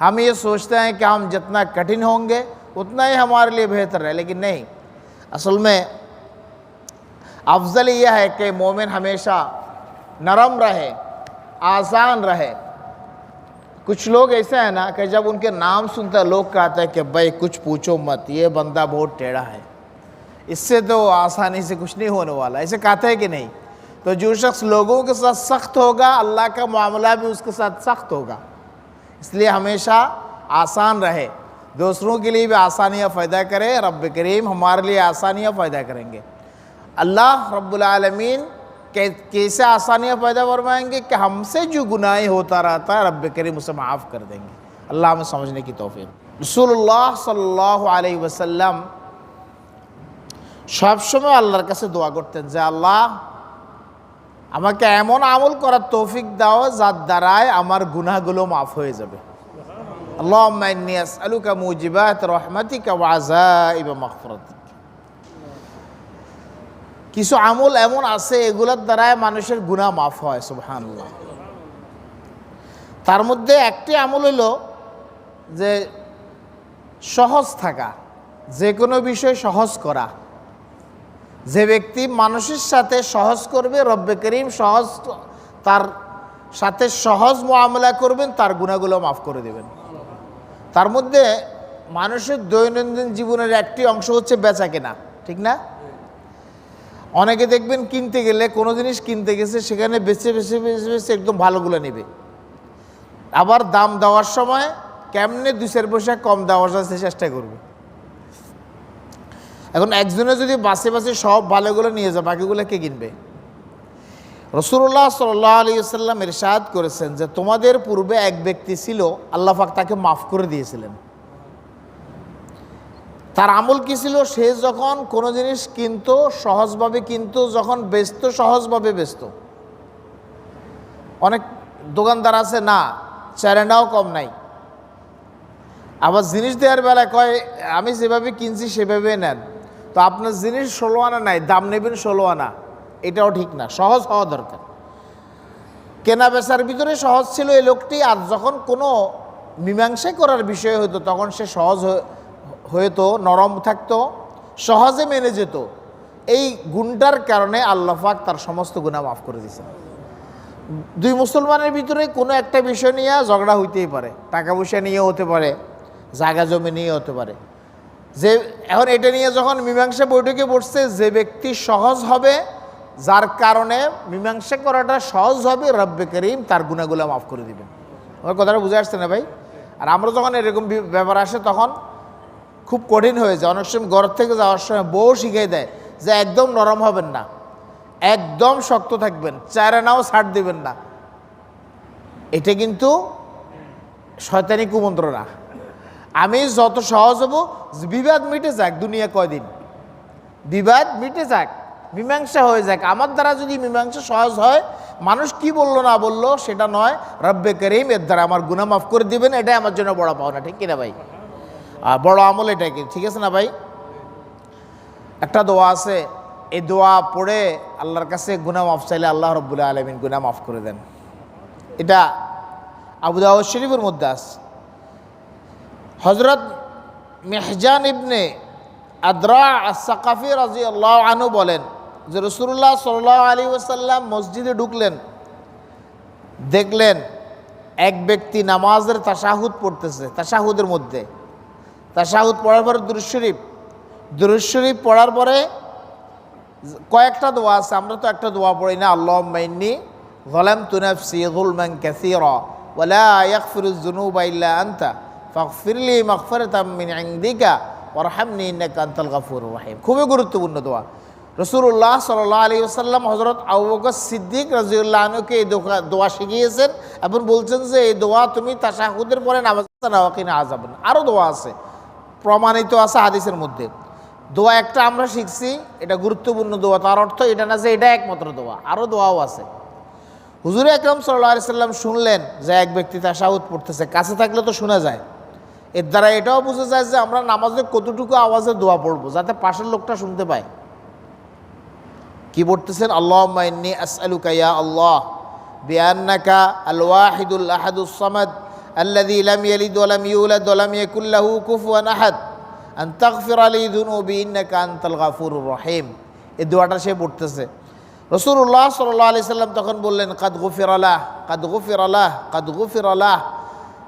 ہم یہ سوچتے ہیں کہ ہم جتنا کٹھن ہوں گے، اتنا ہی ہمارے لیے بہتر ہے، لیکن نہیں۔ اصل میں افضل یہ ہے کہ مومن ہمیشہ نرم رہے، آسان رہے۔ کچھ لوگ ایسے ہیں نا کہ جب ان کے نام سنتے ہیں، لوگ کہتے ہیں کہ بھائی کچھ پوچھو مت، یہ بندہ بہت ٹیڑھا ہے۔ اس سے تو آسانی سے کچھ نہیں ہونے والا۔ ایسے کہتے ہیں کہ نہیں۔ تو جو شخص لوگوں کے ساتھ سخت ہوگا، اللہ کا معاملہ بھی اس کے ساتھ سخت ہوگا۔ इसलिए हमेशा आसान रहे दूसरों के लिए भी आसानियाँ पैदा करे रब करीम हमारे लिए आसानियाँ पैदा करेंगे अल्लाह रब्बुल आलमीन कै कैसे आसानियाँ पैदा फरमाएंगे कि हमसे जो गुनाह होता रहता है रब करीम उसे माफ़ कर देंगे अल्लाह हमें समझने की तोफ़ी রসুল্লাহ সাল্লাহ আলি ওসাল্লাম সবসময় আল্লাহর কাছে দোয়া করতেন যে আল্লাহ আমাকে এমন আমল করার তৌফিক দাও যার দ্বারায় আমার গুনাহগুলো মাফ হয়ে যাবে। মাগফিরাতিক। কিছু আমল এমন আছে, এগুলোর দ্বারায় মানুষের গুনাহ মাফ হয়, সুবহানাল্লাহ। তার মধ্যে একটি আমল হলো যে সহজ থাকা, যে কোনো বিষয় সহজ করা। যে ব্যক্তি মানুষের সাথে সহজ করবে, রব্বে করিম সহজ তার সাথে সহজ মোয়ামলা করবেন, তার গুণাগুলো মাফ করে দেবেন। তার মধ্যে মানুষের দৈনন্দিন জীবনের একটি অংশ হচ্ছে বেচা কেনা, ঠিক না? অনেকে দেখবেন কিনতে গেলে, কোনো জিনিস কিনতে গেছে, সেখানে বেছে বেছে বেছে বেছে একদম ভালোগুলো নেবে। আবার দাম দেওয়ার সময় কেমনে দুই চার পয়সা কম দেওয়ার যাচ্ছে চেষ্টা করবে। এখন একজনে যদি বাসে বাসে সব ভালোগুলো নিয়ে যায়, বাকিগুলো কে কিনবে? রসুল্লাহ সাল্লাহ আলী সাল্লাম ইরশাদ করেছেন যে তোমাদের পূর্বে এক ব্যক্তি ছিল, আল্লাহ পাক তাকে মাফ করে দিয়েছিলেন। তার আমল কি ছিল? সে যখন কোনো জিনিস কিনতো, সহজভাবে কিনতো, যখন বেচতো, সহজভাবে বেচতো। অনেক দোকানদার আছে, না চ্যারেন্ডাও কম নাই। আবার জিনিস দেওয়ার বেলায় কয়, আমি যেভাবে কিনছি, সেভাবে নেন। তো আপনার জিনিস ষোলো আনা নাই, দাম নেবেন ষোলো আনা। এটাও ঠিক না, সহজ হওয়া দরকার। কেনা বেচার ভিতরে সহজ ছিল এই লোকটি, আর যখন কোনো মীমাংসা করার বিষয় হতো তখন সে সহজ হয়ে- হয়তো, নরম থাকতো, সহজে মেনে যেত। এই গুণটার কারণে আল্লাহাক তার সমস্ত গুণা মাফ করে দিয়েছেন। দুই মুসলমানের ভিতরে কোনো একটা বিষয় নিয়ে ঝগড়া হইতেই পারে। টাকা পয়সা নিয়ে হতে পারে, জায়গা জমি নিয়ে হতে পারে। যে এখন এটা নিয়ে যখন মীমাংসা বৈঠকে বসছে, যে ব্যক্তি সহজ হবে, যার কারণে মীমাংসা করাটা সহজ হবে, রব্বে করিম তার গুণাগুলো মাফ করে দিবেন। আমার কথাটা বুঝে আসছে না ভাই? আর আমরা যখন এরকম ব্যাপার আসে, তখন খুব কঠিন হয়ে যায়। অনেক সময় ঘর থেকে যাওয়ার সময় বউ শিখিয়ে দেয় যে একদম নরম হবেন না। একদম শক্ত থাকবেন চারে নাও ছাড় দিবেন না। এটা কিন্তু শয়তানি কুমন্ত্রণা। আমি যত সহজ হব, বিবাদ মিটে যাক দুনিয়া কয়দিন। বিবাদ মিটে যাক, মীমাংসা হয়ে যাক। আমার দ্বারা যদি মীমাংসা সহজ হয়, মানুষ কি বলল না বলল, সেটা নয়, রব্বে করিম এর দ্বারা আমার গুণা মাফ করে দিবেন, এটাই আমার জন্য বড় পাওনা, ঠিক কিনা ভাই? আর বড় আমল এটাই কি, ঠিক আছে না ভাই? একটা দোয়া আছে, এই দোয়া পড়ে আল্লাহর কাছে গুনা মাফ চাইলে আল্লাহ রব্বুল্লাহ আলমিন গুনা মাফ করে দেন। এটা আবু দাউদ শরীফের মধ্যে আছে। হজরত মেহজান ইবনে আদ্রা সাকাফি রাজি আল্লাহ আনু বলেন যে রসুল্লাহ সাল্লাহ আলী ওসাল্লাম মসজিদে ঢুকলেন, দেখলেন এক ব্যক্তি নামাজের তাসাহুদ পড়তেছে তাসাহুদের মধ্যে। তাসাহুদ পড়ার পরে দুরুশরীফ দুরুশরীফ পড়ার পরে কয়েকটা দোয়া আছে, আমরা তো একটা দোয়া পড়ি না আল্লাহ মাইন্নি ভলাম তুনাফসি যুলমান কাসীরা ওয়ালা ইয়াগফিরু যুনুবা ইল্লা আনতা। ফাগফিরলি মাগফিরাতাম মিন ইনদিকা ওয়ারহামনি ইন্নাকা আনতাল গাফুরুর রহিম। খুবই গুরুত্বপূর্ণ দোয়া। রসুল্লাহ সাল্লাহ আলী আসাল্লাম হজরত আবু বকর সিদ্দিক রাজিউল্লাহ আনুকে এই দোয়া শিখিয়েছেন এবং বলছেন যে এই দোয়া তুমি তাশাহুদের পরে নামাজ কিনা আজাবেন আরও দোয়া আছে, প্রমাণিত আছে হাদিসের মধ্যে। দোয়া একটা আমরা শিখছি, এটা গুরুত্বপূর্ণ দোয়া, তার অর্থ এটা না যে এটা একমাত্র দোয়া আরও দোয়াও আছে। হুজুর আকরম সাল্লাহ সাল্লাম শুনলেন যে এক ব্যক্তি তাশাহুদ পড়তেছে, কাছে থাকলে তো শোনা যায়। এর দ্বারা এটাও বোঝা যায় যে আমরা নামাজে কতটুকু আওয়াজে দোয়া পড়বো যাতে পাশের লোকটা শুনতে পায় কি পড়তেছেন আল্লাহ মাইন্নি আসআলুকা ইয়া আল্লাহ বিআন্নাকা আল ওয়াহিদুল আহাদুস সামাদ الذي لم يلد ولم يولد ولم يكن له كفوا أحد أن تغفر لي ذنوبي إنك أنت الغفور الرحيم এই দোয়াটা সে পড়তেছে রসুল্লাহ সাল্লাহ আলি সাল্লাম তখন বললেন কাদ গুফির আলাহ কাদ গুফির আলাহ কাদ গুফির আলাহ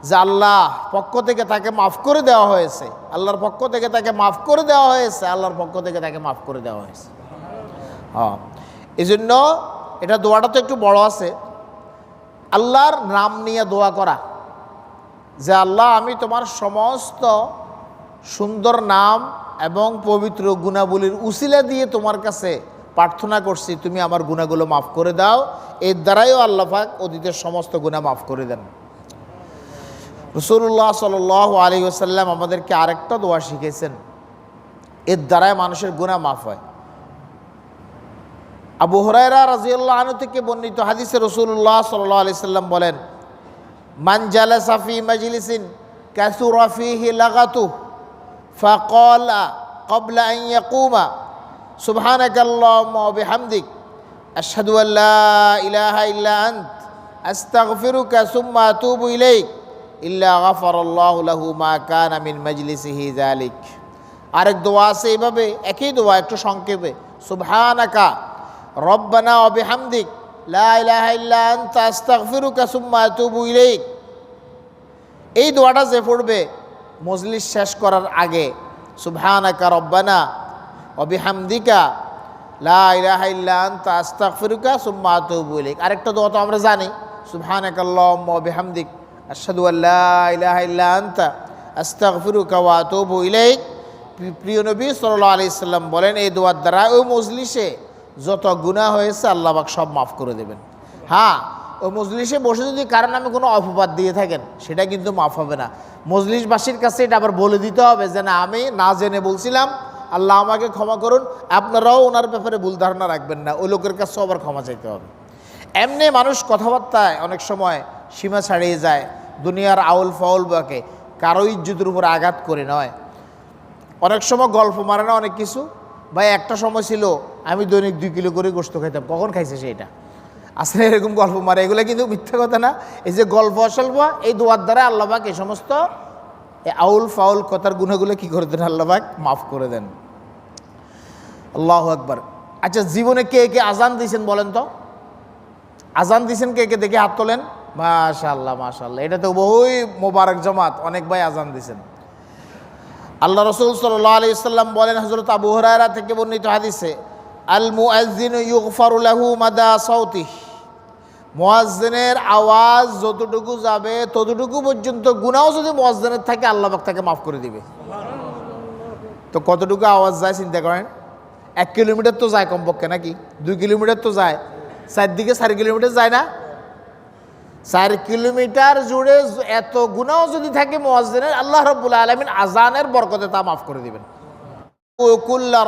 যে আল্লাহ পক্ষ থেকে তাকে মাফ করে দেওয়া হয়েছে। আল্লাহর পক্ষ থেকে তাকে মাফ করে দেওয়া হয়েছে, আল্লাহর পক্ষ থেকে তাকে মাফ করে দেওয়া হয়েছে। হ্যাঁ এই জন্য এটা দোয়াটা তো একটু বড় আছে। আল্লাহর নাম নিয়ে দোয়া করা। যে আল্লাহ, আমি তোমার সমস্ত সুন্দর নাম এবং পবিত্র গুণাবলীর উসিলা দিয়ে তোমার কাছে প্রার্থনা করছি, তুমি আমার গুণাগুলো মাফ করে দাও। এর দ্বারাইও আল্লাহ পাক অতীতের সমস্ত গুণা মাফ করে দেন। রসুল্লাহ সাল আলী আসাল্লাম আমাদেরকে আরেকটা দোয়া শিখেছেন। এর দ্বারায় মানুষের গুণা মাফ হয়। আবু হরাইরা রাজিউল্লাহ আনু থেকে বর্ণিত হাদিসে রসুল্লাহ সাল্লাহ আলি সাল্লাম বলেন, মান জালা সাফি ক্যাসু ক্যাসুরফিহি লাগাতু, ফাকলা কবলা ইয়াকুমা সুবহানাক আল্লাহুম্মা ওয়া বিহামদিক, আশহাদু আল্লা ইলাহা ইল্লা আনত, আস্তাগফিরুকা সুম্মা আতুবু ইলাইক। ইল্লা লাহু মা কান আমিন মজলিসিহি জালিক আরেক দোয়া আছে এইভাবে একই দোয়া, একটু সংক্ষেপে। সুবহানাকা রব্বানা অবিহামদিক লা ইলাহা ইল্লা আনতা, আস্তাগফিরুকা সুম্মা আতুবু ইলাইক। এই দোয়াটা যে পড়বে মজলিস শেষ করার আগে, সুবহানাকা রব্বানা অবিহামদিকা লা ইলাহা ইল্লা আনতা, আস্তাগফিরুকা সুম্মা আতুবু ইলাইক। আরেকটা দোয়া তো আমরা জানি, সুবহানাকাল্লাহুম্মা ওয়া বিহামদিকা। আশহাদু আল্লাহ ইলাহা ওয়া আতুবু ইলাইক। প্রিয় নবী সাল্লাল্লাহু আলাইহি সাল্লাম বলেন এই দোয়ার দ্বারা ওই মজলিসে যত গুনাহ হয়েছে, আল্লাহ পাক সব মাফ করে দেবেন। হ্যাঁ ওই মজলিসে বসে যদি কারণ আমি কোনো অপবাদ দিয়ে থাকেন, সেটা কিন্তু মাফ হবে না। মজলিসবাসীর কাছে এটা আবার বলে দিতে হবে যে, না, আমি না জেনে বলছিলাম, আল্লাহ আমাকে ক্ষমা করুন। আপনারাও ওনার ব্যাপারে ভুল ধারণা রাখবেন না ওই লোকের কাছেও আবার ক্ষমা চাইতে হবে। এমনি মানুষ কথাবার্তায় অনেক সময় সীমা ছাড়িয়ে যায়, দুনিয়ার আউল ফাউল বাকে, কারও ইজ্জতের উপর আঘাত করে নয়। অনেক সময় গল্প মারে না অনেক কিছু? ভাই, একটা সময় ছিল, আমি দৈনিক দুই কিলো করে গোস্ত খাইতাম, কখন খাইছে সেটা আসলে এরকম গল্প মারে, এগুলো কিন্তু মিথ্যা কথা না। এই যে গল্প অসল্প এই দোয়ার দ্বারা আল্লাহবাক এই সমস্ত আউল ফাউল কথার গুণাগুলো কী করে দেন? আল্লাহবাক মাফ করে দেন। আল্লাহ একবার আচ্ছা জীবনে কে কে আজান দিয়েছেন বলেন তো? আজান দিয়েছেন কে কে? দেখে হাত তোলেন। মাশাল্লাহ মাশাল্লাহ এটা তো বহুই মোবারক জমাত, অনেক ভাই আজান দিয়েছেন আল্লাহ রসুল সাল্লাহ আলি সাল্লাম বলেন হজরত আবু হরারা থেকে বর্ণিত হাদিসে আল মুআজিন ইউগফারুলাহু মাদা সৌতি মোয়াজ্জেনের আওয়াজ যতটুকু যাবে, ততটুকু পর্যন্ত গুনাও যদি মোয়াজ্জেনের থাকে, আল্লাহ তাকে মাফ করে দিবে। তো কতটুকু আওয়াজ যায়, চিন্তা করেন? এক কিলোমিটার তো যায় কমপক্ষে নাকি? দুই কিলোমিটার তো যায়। চারদিকে চারি কিলোমিটার যায় না? চার কিলোমিটার জুড়ে এত গুণাও যদি থাকে মোয়াজ্জেনের, আল্লাহ রব্বুল আলমিন আজানের বরকতে তা মাফ করে দিবেন। কুল্লা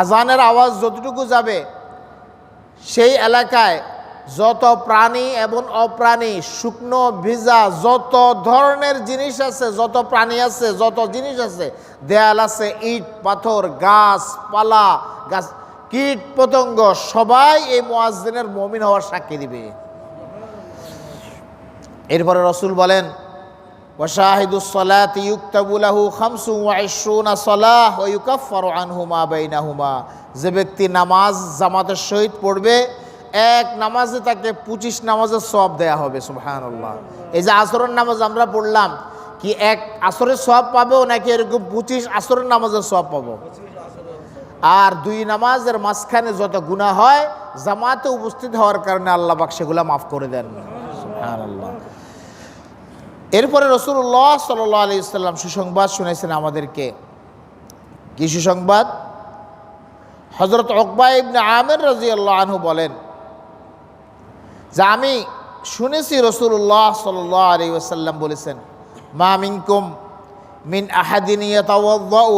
আজানের আওয়াজ যতটুকু যাবে, সেই এলাকায় যত প্রাণী এবং অপ্রাণী, শুকনো, ভিজা, যত ধরনের জিনিস আছে, যত প্রাণী আছে, যত জিনিস আছে, দেয়াল আছে, ইট, পাথর, গাছ, পালা, গাছ কীট পতঙ্গ সবাই এই মোয়াজ্জিনের মমিন হওয়ার সাক্ষী দিবে। এরপরে রসুল বলেন খামসু যে ব্যক্তি নামাজ জামাতের সহিত পড়বে, এক নামাজে তাকে পঁচিশ নামাজের সব দেয়া হবে, সুবহানাল্লাহ। এই যে আসরের নামাজ আমরা পড়লাম, কি এক আসরের সব পাবো নাকি এরকম পঁচিশ আসরের নামাজের সব পাবো? আর দুই নামাজের মাঝখানে যত গুণা হয়, জামাতে উপস্থিত হওয়ার কারণে আল্লাহ পাক সেগুলা মাফ করে দেন। এরপরে রসুল্লাহ সাল্লাহ আলি ইসলাম সুসংবাদ শুনেছেন আমাদেরকে। কি সুসংবাদ? হজরত অকবা ইবনে আমের রাজি আল্লাহ আনহু বলেন যে, আমি শুনেছি রসুল্লাহ সাল্লাহ আলী ওসাল্লাম বলেছেন, মা মিনকুম মিন আহাদিন ইয়াতাওয়াদ্দাউ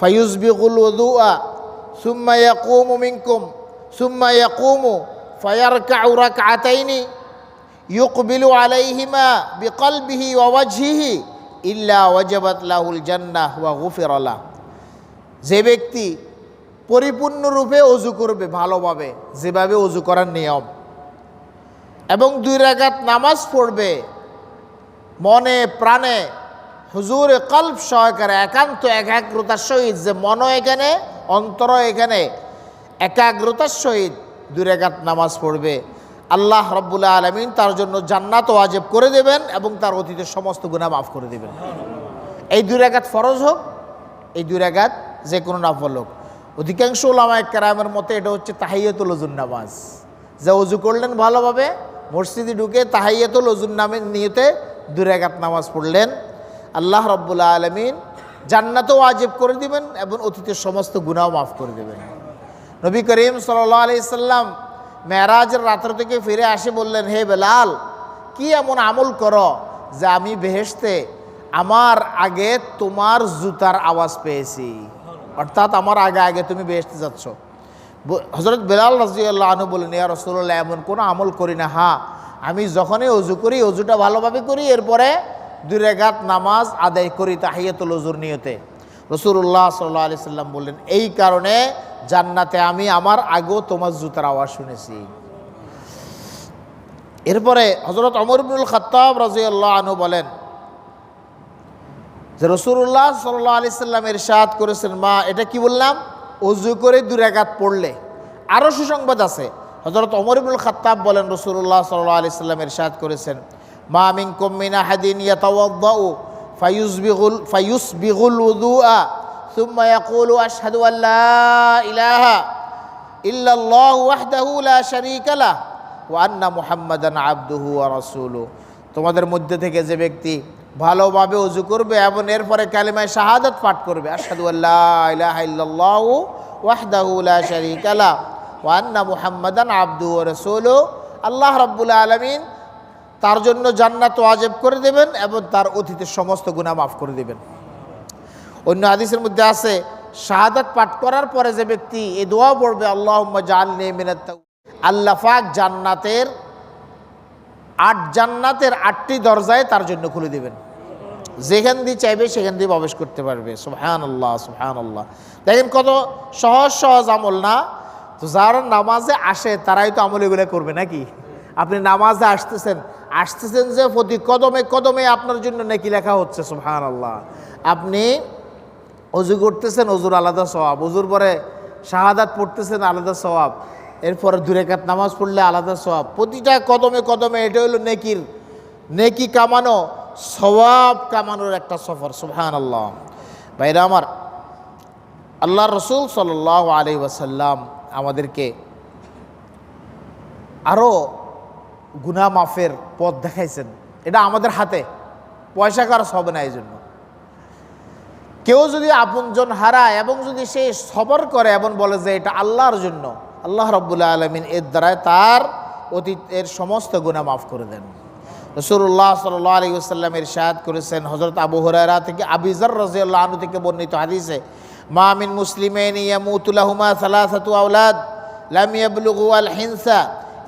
ফায়ুজবিকুল ওযুআ সুম্মা ইয়াকুমু মিনকুম সুম্মা ইয়াকুমু ফায়ারকাউ রাকআতাইনি ইউকবিলু আলাইহিমা বিকলবিহি ওয়াজহিহি ইল্লা ওয়াজাবাত লাহুল জান্নাহ ওয়া গুফির লাহ যে ব্যক্তি পরিপূর্ণরূপে অজু করবে, ভালোভাবে, যেভাবে অজু করার নিয়ম। এবং দুই রাগাত নামাজ পড়বে, মনে, প্রাণে হুজুর কল্প সহকারে একান্ত একাগ্রতার সহিত যে মন এখানে অন্তর এখানে, একাগ্রতার সহিত দুই রেখাত নামাজ পড়বে। আল্লাহ রব্বুল্লাহ আলমিন তার জন্য জান্নাত ওয়াজেব করে দেবেন এবং তার অতীতের সমস্ত গুণা মাফ করে দেবেন। এই দুই রেখাত ফরজ হোক, এই দুই রেখাত যে কোনো নাফল হোক। অধিকাংশ ওলামায় কেরামের মতে এটা হচ্ছে তাহাইয়াতুল ওজুন নামাজ। যে অজু করলেন ভালোভাবে, মসজিদে ঢুকে তাহাইয়াতুল ওজুন নামে নিয়েতে দুই রেখাত নামাজ পড়লেন। আল্লাহ রব্বুল্লাহ আলমিন জান্নাতও ওয়াজেব করে দিবেন এবং অতীতের সমস্ত গুণাও মাফ করে দেবেন। নবী করিম সাল্লাহ আলি সাল্লাম মেয়ারাজের রাত্র থেকে ফিরে আসে বললেন, হে বেলাল, কি এমন আমল করো যে আমি বেহেশতে আমার আগে তোমার জুতার আওয়াজ পেয়েছি? অর্থাৎ আমার আগে আগে তুমি বেহেশতে যাচ্ছ। হজরত বেলাল রাজিউল্লাহ আনু বলেন ইয়া রসুল্লাহ এমন কোনো আমল করি না। হ্যাঁ আমি যখনই অজু করি, অজুটা ভালোভাবে করি, এরপরে দুই রেগাত নামাজ আদায় করি তাহিয়াতুল অজুর নিয়তে। রসুল্লাহ সাল্লাহ আলি সাল্লাম বললেন, এই কারণে জান্নাতে আমি আমার আগেও তোমার জুতার আওয়াজ শুনেছি। এরপরে হজরত অমরবুল খত্তাব রাজিউল্লাহ আনু বলেন যে রসুল্লাহ সাল্লাহ আলি সাল্লাম এরশাদ করেছেন। মা, এটা কি বললাম? অজু করে দুরাঘাত পড়লে। আরও সুসংবাদ আছে। হজরত অমরবুল খত্তাব বলেন রসুল্লাহ সাল্লাহ আলি সাল্লাম এরশাদ করেছেন। মা মিনকুম মিন আহাদিন ইয়াতাওয়াদ্দাউ, ফায়ুসবিগুল ফায়ুসবিগুল উযুআ ثم يقول أشهد أن لا إله إلا الله وحده لا شريك له وأن محمدا عبده ورسوله তোমাদের মধ্যে থেকে যে ব্যক্তি ভালোভাবে উজু করবে, এবং এরপরে কালিমায় শাহাদাত পাঠ করবে আসাদু আল্লাহ ওয়াহদাহুল্লা শরিক আলা ওয়ান্না মুহাম্মাদান আব্দু রসুল আল্লাহ রব্বুল আলমিন তার জন্য জান্নাত ওয়াজিব করে দেবেন এবং তার অতীতের সমস্ত গুনাহ মাফ করে দেবেন। অন্য হাদিসের মধ্যে আছে, শাহাদাত পাঠ করার পরে যে ব্যক্তি এ দোয়া পড়বে আল্লাহ জালনি মিনাত আল্লাহ পাক জান্নাতের আট, জান্নাতের আটটি দরজায় তার জন্য খুলে দেবেন। যেখান দিয়ে চাইবে, সেখান দিয়ে প্রবেশ করতে পারবে। সুবহান আল্লাহ সুবহান আল্লাহ দেখেন কত সহজ সহজ আমল না? তো যারা নামাজে আসে, তারাই তো আমল এগুলো করবে নাকি? আপনি নামাজে আসতেছেন আসতেছেন যে প্রতি কদমে কদমে আপনার জন্য নাকি লেখা হচ্ছে সুবহান আল্লাহ আপনি অজু করতেছেন, অজুর আলাদা স্বভাব অজুর পরে শাহাদাত পড়তেছেন, আলাদা স্বভাব এরপরে দুরেকাত নামাজ পড়লে আলাদা স্বভাব প্রতিটা কদমে কদমে এটা হলো নেকির, নেকি কামানো স্বভাব কামানোর একটা সফর সুবহান আল্লাহ ভাইরা আমার আল্লাহ রসুল সাল আলি ওয়াসাল্লাম আমাদেরকে আরও গুনা মাফের পথ দেখাইছেন। এটা আমাদের হাতে। পয়সা খরচ হবে না এই জন্য কেউ যদি আপনজন হারায় এবং যদি সে সবর করে এবং বলে যে এটা আল্লাহর জন্য, আল্লাহ রব্বুল্লাহ আলমিন এর দ্বারায় তার অতীতের সমস্ত গুণা মাফ করে দেন। রসুল্লাহ সাল্লাহ আলী আসাল্লাম ইরশাদ করেছেন হজরত আবু হরারা থেকে আবিজর রাজিউল্লাহ আনু থেকে বর্ণিত হাদিসে মামিন মুসলিমেন ইয়ামুতুলাহুমা সালাসাতু আউলাদ লাম ইয়াবলুগু আল হিংসা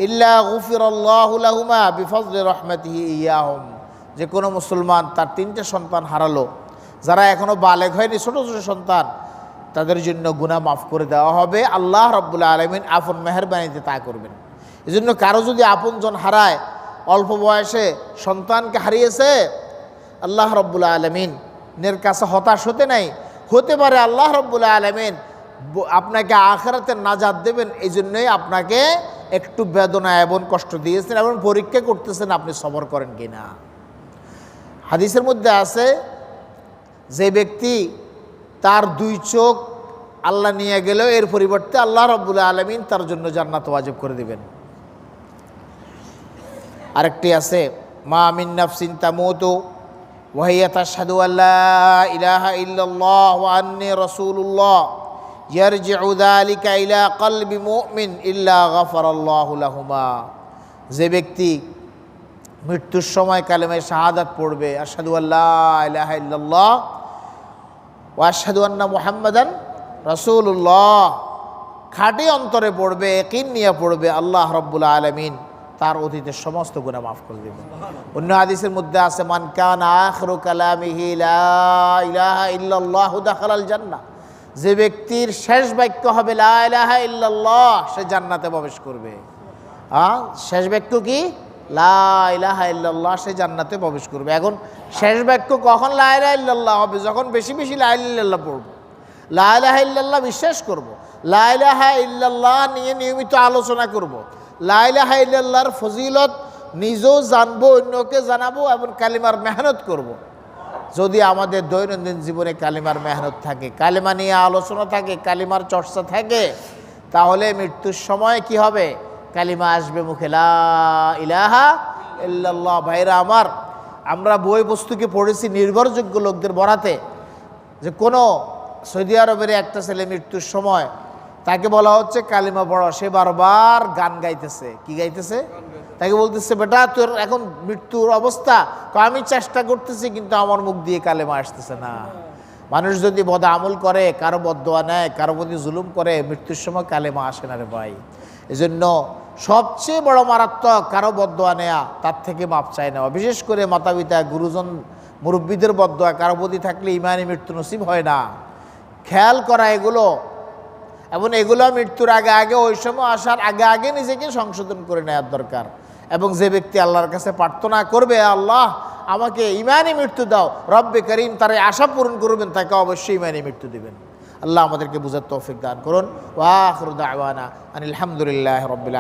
ইল্লা গুফিরাল্লাহু লাহুমা বিফজলি রহমাতিহি ইয়াহুম। যে কোনো মুসলমান তার তিনটে সন্তান হারালো। যারা এখনও বালেক হয়নি, ছোট ছোট সন্তান, তাদের জন্য গুণা মাফ করে দেওয়া হবে। আল্লাহ রব্বুল্লা আলমিন আপন মেহরবানিতে তা করবেন। এই জন্য কারও যদি আপনজন হারায়, অল্প বয়সে সন্তানকে হারিয়েছে, আল্লাহ রব্বুল্লা আলমিন নের কাছে হতাশ হতে নাই। হতে পারে আল্লাহ রব্বুল্লা আলমিন আপনাকে আখেরাতে নাজাদ দেবেন এই জন্যই আপনাকে একটু বেদনা এবং কষ্ট দিয়েছেন এবং পরীক্ষা করতেছেন আপনি সবর করেন কিনা হাদিসের মধ্যে আছে, যে ব্যক্তি তার দুই চোখ আল্লাহ নিয়ে গেলেও এর পরিবর্তে আল্লাহ রব্বুল্লা আলমিন তার জন্য জান্নাত ওয়াজিব করে দিবেন। আরেকটি আছে, মা আমিন নাফসিন তামুতু ওয়াহিয়া তাশহাদু আল্লাহ ইলাহা ইল্লাল্লাহ ওয়া আন্নি রাসূলুল্লাহ। ইয়ারজিউ যালিকা ইলা কলবি মুমিন ইল্লা গাফারাল্লাহু লাহুমা। যে ব্যক্তি মৃত্যুর সময় কালেমায় শাহাদাত পড়বে, আশহাদু আল্লাহ ইলাহা ইল্লাল্লাহ ও আশহাদু আন্না মুহাম্মাদান রাসূলুল্লাহ। খাঁটি অন্তরে পড়বে একিন নিয়ে পড়বে, আল্লাহ রব্বুল আলমিন তার অতীতের সমস্ত গুণা মাফ করে দেবেন। অন্য হাদিসের মধ্যে আছে, মান কান আখরু কালামিহি লা ইলাহা ইল্লাল্লাহু দাখালাল জান্নাহ। যে ব্যক্তির শেষ বাক্য হবে লা ইলাহা ইল্লাল্লাহ, সে জান্নাতে প্রবেশ করবে। হ্যাঁ? শেষ বাক্য কি? লা ইলাহা ইল্লাল্লাহ, সে জান্নাতে প্রবেশ করবে। এখন শেষ বাক্য কখন লা ইল্লাল্লাহ হবে? যখন বেশি বেশি লা ইলাহা ইল্লাল্লাহ পড়ব। লা ইল্লাল্লাহ বিশ্বাস করব। লা ইলাহা ইল্লাল্লাহ নিয়ে নিয়মিত আলোচনা করব। লা ইলাহা ইল্লাল্লাহর ফজিলত নিজেও জানব, অন্যকে জানাব এবং কালিমার মেহনত করব। যদি আমাদের দৈনন্দিন জীবনে কালিমার মেহনত থাকে, কালিমা নিয়ে আলোচনা থাকে, কালিমার চর্চা থাকে, তাহলে মৃত্যুর সময় কি হবে? কালিমা আসবে মুখে ইলাহা ইল্লাল্লাহ। ভাইরা আমার, আমরা বই বস্তুকে পড়েছি নির্ভরযোগ্য লোকদের বরাতে, যে কোনো সৌদি আরবের একটা ছেলে মৃত্যুর সময় তাকে বলা হচ্ছে, কালিমা পড়া। সে বারবার গান গাইতেছে। কি গাইতেছে? তাকে বলতেছে, বেটা, তোর এখন মৃত্যুর অবস্থা। তো আমি চেষ্টা করতেছি, কিন্তু আমার মুখ দিয়ে কালেমা আসতেছে না। মানুষ যদি বদ আমল করে, কারও বদোয়া নেয়, কারও প্রতি জুলুম করে, মৃত্যুর সময় কালেমা আসে না রে ভাই। এজন্য সবচেয়ে বড় মারাত্মক কারও বদোয়া নেয়া, তার থেকে মাপ চায় নেওয়া বিশেষ করে মাতা পিতা গুরুজন, মুরব্বীদের বদোয়া কারও প্রতি থাকলে ইমানি মৃত্যু নসিব হয় না। খেয়াল করা এগুলো। এবং এগুলো মৃত্যুর আগে আগে, ওই সময় আসার আগে আগে নিজেকে সংশোধন করে নেওয়ার দরকার। এবং যে ব্যক্তি আল্লাহর কাছে প্রার্থনা করবে আল্লাহ, আমাকে ইমানই মৃত্যু দাও, রব্বে করিম তার আশা পূরণ করবেন, তাকে অবশ্যই ইমানই মৃত্যু দেবেন। আল্লাহ আমাদেরকে বুঝার তৌফিক দান করুন। ওয়াহরুদ আওয়ানা আনিল হামদুলিল্লাহ রবিল